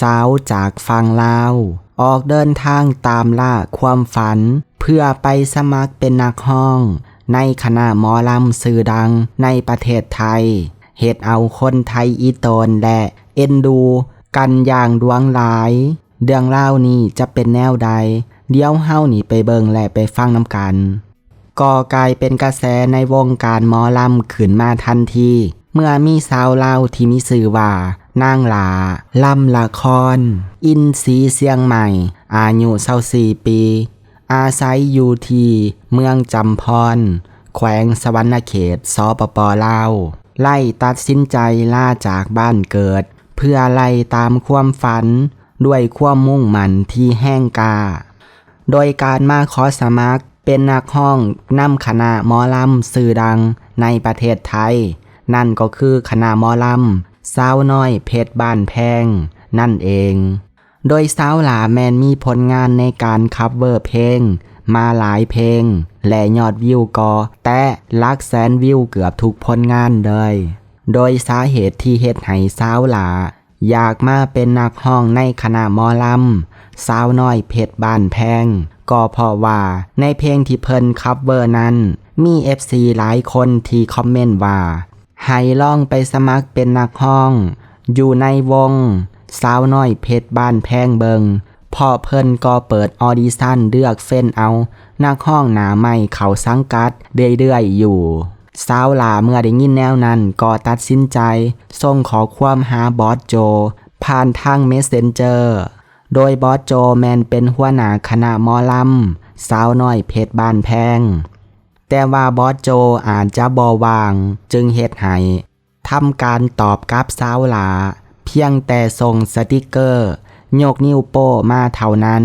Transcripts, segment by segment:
สาวจากฝั่งลาว ออกเดินทางตามล่าความฝัน เพื่อไปสมัครเป็นนักห้อง ในคณะหมอลำสื่อดังในประเทศไทย เหตุเอาคนไทยอีโตนและเอ็นดู กันอย่างดวงหลาย เรื่องเล่านี้จะเป็นแนวใด เดี๋ยวเฮาหนีไปเบิงและไปฟังน้ำกันก่อกลายเป็นกระแสในวงการหมอลำขึ้นมาทันที เมื่อมีสาวเล่าวที่มีสื่อว่า นางหลาลำละคร อินสีเสียงใหม่ อายุเศร้าสี่ปี อาศัยอยู่ที่เมืองจำพร แขวงสวรรณเขตสปปลาว ไล่ตัดสินใจล่าจากบ้านเกิด เพื่อไล่ตามความฝัน ด้วยความมุ่งมั่นที่แห้งกา โดยการมาขอสมัครเป็นนักห้องนำคณะมอลำสื่อดังในประเทศไทย นั่นก็คือคณะมอลำ สาวน้อยเพชรบ้านแพง นั่นเอง โดยสาวหลาแมนมีผลงานในการคัฟเวอร์เพลง มาหลายเพลง และยอดวิวก็แต่ลักแสนวิวเกือบทุกผลงานเลย โดยสาเหตุที่เฮ็ดให้สาวหลา อยากมาเป็นนักห้องในคณะมอลำสาวน้อยเพชรบ้านแพงก็เพราะว่าในเพลงที่เพิ่นคัฟเวอร์นั้นมี FC หลายคนที่คอมเมนต์ว่า ให้ลองไปสมัครเป็นนักห้อง อยู่ในวง สาวน้อยเพชรบ้านแพงเบิงพอเพิ่นก็เปิดออดิชั่นเลือกเฟ้นเอา นักห้องหนาไม่เขาสังกัดเรื่อยๆอยู่ สาวหลาเมื่อได้ยินแนวนั้นก็ตัดสินใจส่งขอความหาบอสโจ ผ่านทางเมสเซนเจอร์ โดยบอสโจแมนเป็นหัวหน้าคณะมอลำสาวน้อยเพชรบ้านแพง แต่ว่าบอสโจอาจจะบอวาง จึงเฮ็ดให้ทำการตอบกับสาวหลา เพียงแต่ส่งสติกเกอร์โยกนิ้วโป้มาเท่านั้น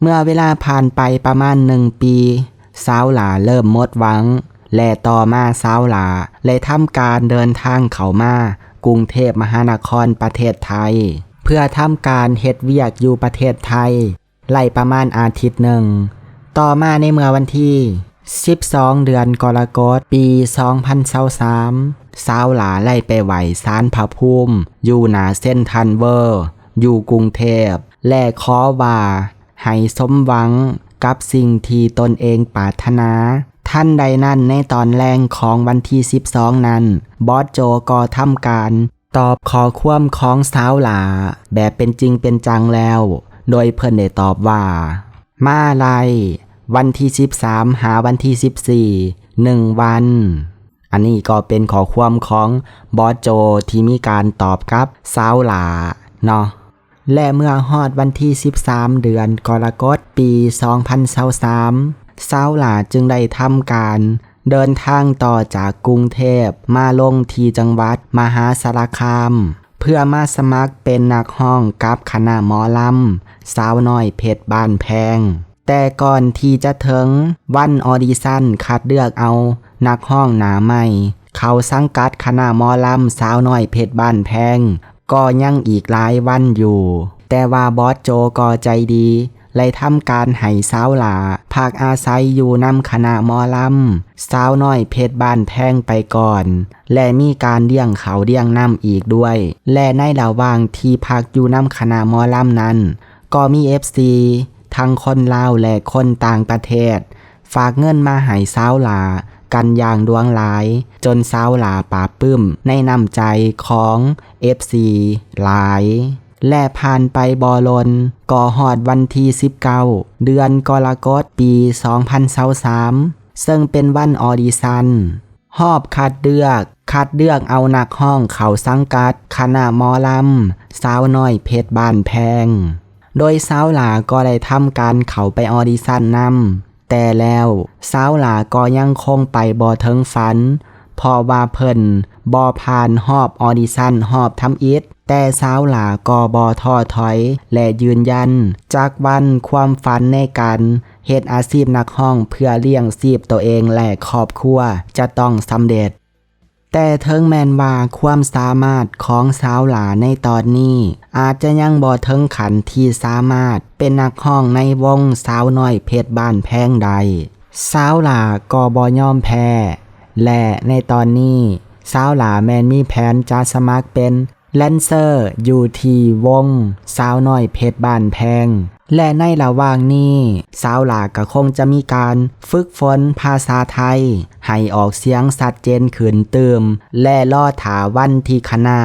เมื่อเวลาผ่านไปประมาณหนึ่งปีสาวหลาเริ่มหมดหวัง และต่อมาสาวหลาเลยทำการเดินทางเข้ามากรุงเทพมหานครประเทศไทย เพื่อทำการเฮ็ดเวียกอยู่ประเทศไทยไล่ประมาณอาทิตย์หนึ่ง ต่อมาในเมื่อวันที่ 12 เดือนกรกฎปี 2023สาวหลาไล่ไปไหวสารพระภูมิอยู่หนาเส้นทันเวอร์ อยู่กรุงเทพ และขอว่าให้สมหวังกับสิ่งที่ตนเองปรารถนา ท่านใดนั่นในตอนแรงของวันที่ 12 นั้น บอสโจก็ทำการ ตอบขอความของสาวหลา แบบเป็นจริงเป็นจังแล้ว โดยเพิ่นได้ตอบว่า มาไลย วันที่ 13 หาวันที่ 14หนึ่งวัน อันนี้ก็เป็นขอความของบอสโจที่มีการตอบกับสาวหลาเนาะและเมื่อฮอดวันที่ 13 เดือนกรกฎปี 2023สาวหลาจึงได้ทำการเดินทางต่อจากกรุงเทพมาลงที่จังหวัดมหาสารคาม เพื่อมาสมัครเป็นนักห้องกับคณะหมอลำสาวน้อยเพชรบ้านแพง แต่ก่อนที่จะถึงวันออดิชั่นคัดเลือกเอา นักห้องหนาใหม่ เขาสังกัดคณะมอลำสาวน้อยเพชรบ้านแพง ก็ยังอีกหลายวันอยู่ แต่ว่าบอสโจก็ใจดีเลยทำการให้สาวหลาภาคอาศัยอยู่นำคณะมอลำสาวน้อยเพชรบ้านแพงไปก่อน และมีการเลี้ยงเขาเลี้ยงน้ำอีกด้วย และในระหว่างที่พักอยู่นำคณะมอลำนั้น ก็มีเอฟซี ทั้งคนลาวและคนต่างประเทศ ฝากเงินมาให้สาวหลา กันอย่างดวงหลาย จนสาวหลาป่าปื้ม ในน้ำใจของ FC หลาย และผ่านไปบอลนก่อหอดวันที่19 เดือนกรกฎปี 2023ซึ่งเป็นวันออดิชันหอบคัดเลือกคัดเลือกเอานักห้องเขาสังกัด คณะมอลำสาวน้อยเพชรบ้านแพง โดยสาวหลาก็ได้ทำการเข้าไปออดิชั่นนำแต่แล้วสาวหลาก็ยังคงไปบ่ถึงฝันพราะว่าเพิ่นบ่ผ่านหอบออดิชั่นหอบทำอิฐแต่สาวหลาก็บ่ท้อถอย และยืนยัน จากวันความฝันในการเฮ็ดอาชีพนักห้องเพื่อเลี้ยงชีพตัวเองและครอบครัวจะต้องสำเร็จ แต่เทิงแมนว่าความสามารถของสาวหลาในตอนนี้ อาจจะยังบ่ถึงขันที่สามารถเป็นนักห้องในวงสาวน้อยเพชรบ้านแพงใด สาวหลาก็บ่ยอมแพ้ และในตอนนี้ สาวหลาแมนมีแผนจะสมัครเป็นแลนเซอร์อยู่ที่วงสาวน้อยเพชรบ้านแพง และในระหว่างนี้สาวหลาก็คงจะมีการฝึกฝนภาษาไทย ให้ออกเสียงสัดเจนขึ้นเติม และล่อถาวันที่คณะ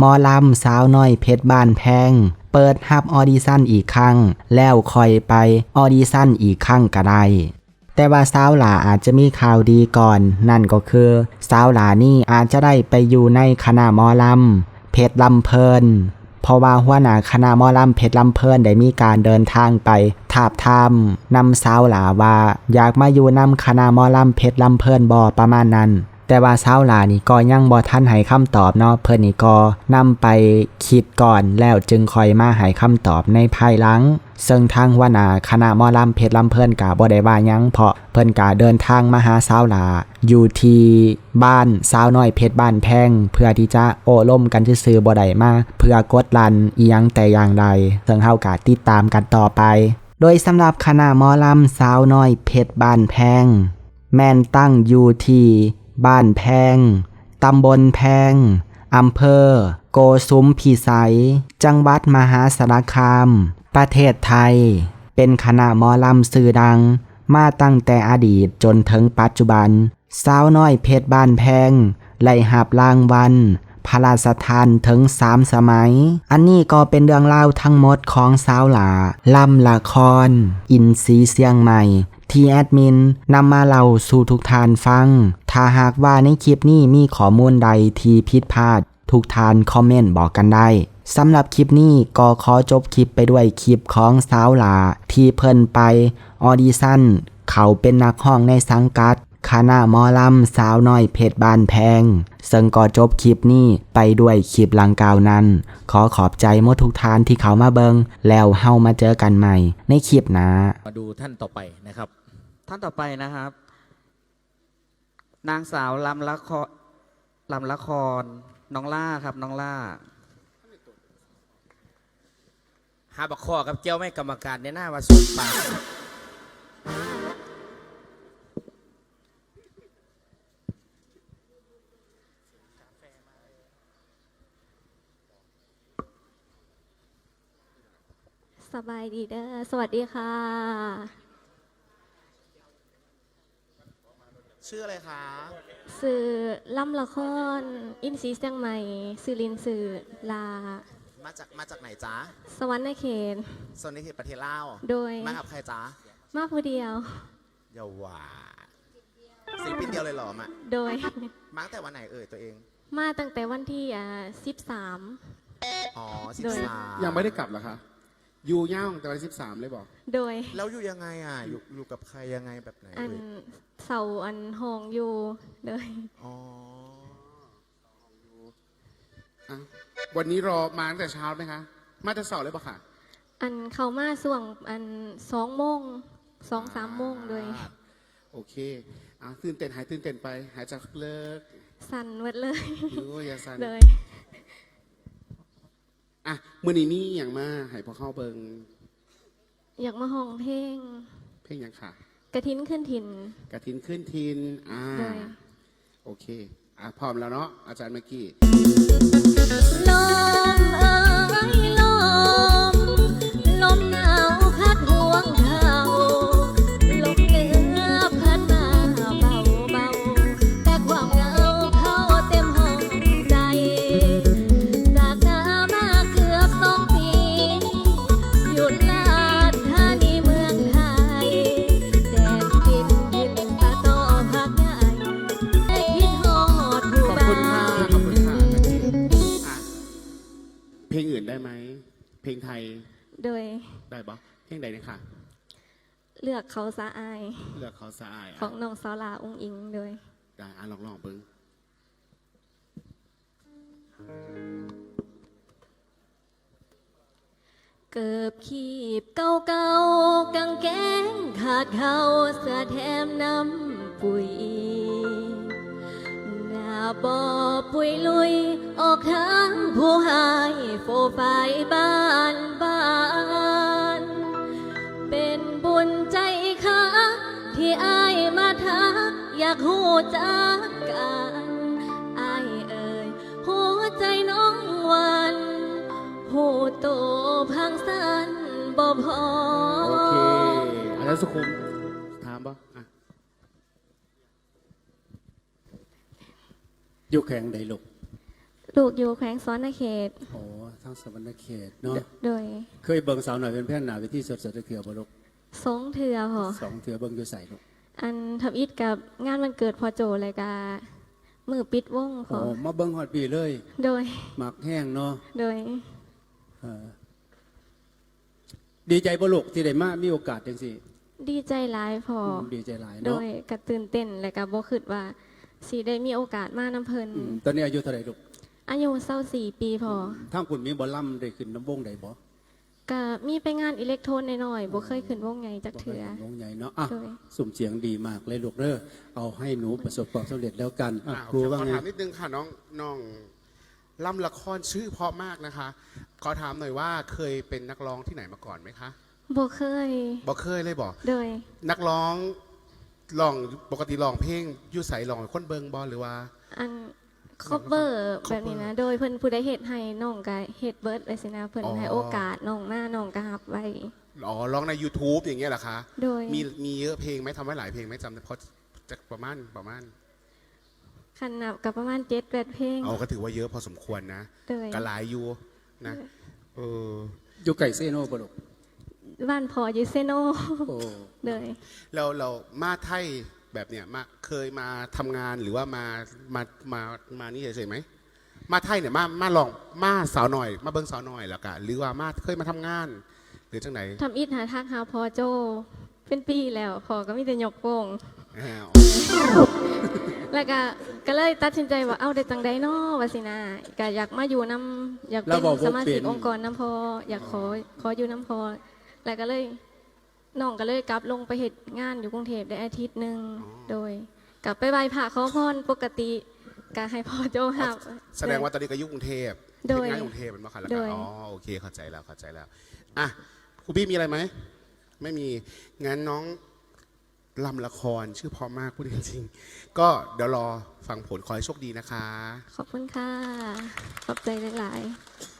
มอลำสาวน้อยเพชรบ้านแพง เปิดฮับออดิชั่นอีกครั้ง แล้วคอยไปออดิชั่นอีกครั้งก็ได้แต่ว่าสาวหลาอาจจะมีข่าวดีก่อน นั่นก็คือสาวหลานี่อาจจะได้ไปอยู่ในคณะมอลำเพชรลำเพลิน ราะว่าหัวหน้าคณะมอลำเพชรลำเพลินได้มีการเดินทางไปทาบทามนำสาวหลาว่า อยากมาอยู่นำคณะมอลำเพชรลำเพลินบ่อประมาณนั้น แต่ว่าสาวหลานี่ก็ยังบ่ทันให้คำตอบเนาะเพิ่นนี่ก็นำไปคิดก่อนแล้วจึงคอยมาให้คำตอบในภายหลังซึ่งทางหัวหน้าคณะมอลำเพชรลำเพิ่นกาบ่ได้ว่ายังเพราะเพิ่นกาเดินทางมาหาสาวหลา อยู่ที่บ้านสาวน้อยเพชรบ้านแพงเพื่อที่จะโอ้ล่มกันซื่อๆบ่ได้มาเพื่อกดลันอียังแต่อย่างใดซึ่งเฮากาติดตามกันต่อไป โดยสำหรับคณะมอลำสาวน้อยเพชรบ้านแพงแม่นตั้งอยู่ที่ บ้านแพง ตำบลแพง อำเภอ โกสุมพิสัยจังหวัดมหาสารคาม ประเทศไทย เป็นคณะมอลำสื่อดัง มาตั้งแต่อดีตจนถึงปัจจุบัน สาวน้อยเพชรบ้านแพงไล่หับรางวัลพระราชทานถึงสามสมัย อันนี้ก็เป็นเรื่องเล่าทั้งหมดของสาวหลาลำละคร อินซีเสียงใหม่ ที่แอดมินนำมาเล่าสู่ทุกทานฟัง ถ้าหากว่าในคลิปนี้มีข้อมูลใดที่ผิดพลาด ทุกทานคอมเมนต์บอกกันได้สำหรับคลิปนี้ก็ขอจบคลิปไปด้วยคลิปของสาวหลา ที่เพิ่นไปออดิชั่นเขาเป็นนักห้องในสังกัดคณะมอลำสาวน้อยเพชรบานแพง ซึ่งก็จบคลิปนี้ไปด้วยคลิปลังกาวนั้น ขอขอบใจมดทุกทานที่เขามาเบิง แล้วเฮามาเจอกันใหม่ ในคลิปหนะมาดูท่านต่อไปนะครับ ท่านต่อไปนะครับ นางสาวลำละครลำละคร น้องล่าครับ น้องล่า หาบักคอกับเจ้าไม่กรรมการในหน้าว่าสุดปากสบายดีเด้อ สวัสดีค่ะ ชื่ออะไรคะสื่อล่ำละคร อินซีเสียงใหม่สื่อลินสื่อลา มาจากมาจากไหนจ๊ะสวรรค์เขต โซนในเขตประเทศลาวโดย มากับใครจ๊ะมาผู้เดียว อย่าหวาศิลปินเดียวเลยเหรอมาโดย มาตั้งแต่วันไหนเอ่ยตัวเอง มาตั้งแต่วันที่อ่าสิบสามอ๋อสิบโดย สามยังไม่ได้กลับเหรอคะ อยู่ย่างแต่วันสิบสามเลยบอกโดย แล้วอยู่ยังไงอะ อยู่อยู่กับใครยังไงแบบไหนอันเอ่ยเสาอันหองอยู่โดย อ๋อ อะวันนี้รอมาตั้งแต่เช้าไหมคะ มาแต่เสาร์เลยปะค่ะ อันเข้ามาส่วงอันสองโมงสองสามโมงโดย โอเคอะตื่นเต้นหายตื่นเต้นไป หายจากเลิกสั่นหมดเลยหรือว่าอย่าสั่น โดยอะ มือนี้นี่อย่างมาใหายพอเข้าเบิงอยากมาห้องเพลง เพลงหยังค่ะ กระทินขึ้นถิ่นกระทินขึ้นทิน อ่าโดยโอเค อะพร้อมแล้วเนาะอาจารย์เมื่อกี้ ลมเอ้ย ได้ไหม เพลงไทยโดยได้ปะเพลงใดเนยคะเลือกเขาสะอาย เลือกเขาสะอายขออะงน้องสาวลาองอิงโดย ได้อะลองลองๆเบิ้งเกิบขีบเก่าเก่าๆกางแกงขาดเขาเสื้อแถมน้ำปุ๋ยหน้า บอปุยลุย ออกทางผู้หายโฟไฟบ้านบ้าน เป็นบุญใจค่ะที่อายมาทักอยากหูจักกันอายเอ่ยหัวใจน้องว่าหูโตพังสันบ่พอโอเคอันนั้นสุขุม อยู่แข่งใดลูกลูกอยู่แขวงซ้อนนาเขต โอ้ทั้งสวรรณเขตเนาะโดย เคยเบิ่งสาวหน่อยเป็นแพทย์หนาไปที่สดสดๆเถื่อบ่ลูกสองเถือพอสองเถื่อเบิ่งอยู่ใส่ลูกอันทับอิดกับงานวันเกิดพอโจเลยกามือปิดวงพโอ้อมาเบิ่งฮอดปีเลย โดยหมักแห้งเนาะโดยเออดีใจบ่ลูกที่ได้มามีโอกาสจังซี่ดีใจหลายพอมดีใจหลายโดเนาะยกระตื่นเต้นและก็บ่คิดว่า สิได้มีโอกาสมาน้ำเพลินอืมตอนนี้อายุเท่าไหร่ลูกอายุเศร้าสี่ปีพอทางคุณมีบ่ล่ำได้ขึ้นน้ำวงใดบ่ก็มีไปงานอิเล็กโทรนหน่อยๆบ่เคยขึ้นวงใหญ่จักบ่เคเถืยอขึ้นวงใหญ่เนาะอะโดยสุ่มเสียงดีมากเลยลูกเด้อเอาให้หนูประสบความสำเร็จแล้วกันอะอ่าครูว่าขอไงถามนิดนึงค่ะน้องน้องล่ำละครชื่อเพราะมากนะคะ ขอถามหน่อยว่าเคยเป็นนักร้องที่ไหนมาก่อนไหมคะบ่เคยบอกเคยเลยบอกโดยนักร้อง ร้องปกติร้องเพลงอยูใสร้องให้คนเบิงบอหรือว่า อันคอเบอร์ แบบนี้นะ โดยเพิ่นผู้ใดเฮ็ดให้น้องก็เฮ็ดเบิร์ดไว้สินะเพิ่นอ๋อ ให้โอกาสน้องมาน้องก็รับไว้ อ๋อร้องใน YouTube อย่างเงี้ยเหรอคะโดยมีมีเยอะเพลงไหมทำไว้หลายเพลงไหมจำได้เพราะจะประมาณประมาณคันนับกับประมาณ7 8เพลงเอาก็ถือว่าเยอะพอสมควรนะโดยกะหลายอยู่นะเอออยู่ไก่เซโน่บ่ลูก บ้านพออยู่เซโนโอ้โดยเราเรามาไทยแบบเนี้ยมาเคยมาทำงานหรือว่ามามามามานี่เฉยๆไหมมาไทยเนี่ยมามาลองมาสาวหน่อย มาเบิ้งสาวหน่อยแล้วกะหรือว่ามาเคยมาทำงาน หรือจังไหนทำอิฐหาทักหาพอโจ เป็นปีแล้วพอก็มีแต่ยกโป่งอ้าวแล้วก็ก็เลยตัดสินใจว่าเอาได้จังไดเนาะว่าสินะก็อยากมาอยู่นํอยากแล้เป็วนบอกว่าสมาชิกเป็นองค์กรน้ำพออยากขอขออยู่น้ำพอ แล้วก็เลยน้องก็เลยกลับลงไปเหตุงานอยู่กรุงเทพได้อาทิตย์หนึ่งโดย กลับไปไหว้พระขอพรปกติก็ให้พ่อโจหับ แสดงว่าตอนนี้ก็อยุ่กรุงเทพโดย เฮ็งานกรุงเทพเป็นมาค่ะแล้วโดกันย อ๋อโอเคเข้าใจแล้วเข้าใจแล้วอะครูพี่มีอะไรไหมไม่มีงั้นน้องลำละครชื่อเพอมากพูดจริงๆก็เดี๋ยวรอฟังผลขอให้โชคดีนะคะ ขอบคุณค่ะ ขอบใจหลาย ๆ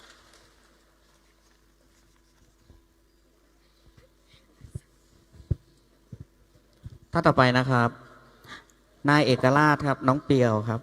ท่านต่อไปนะครับ นายเอกราชครับ น้องเปียวครับ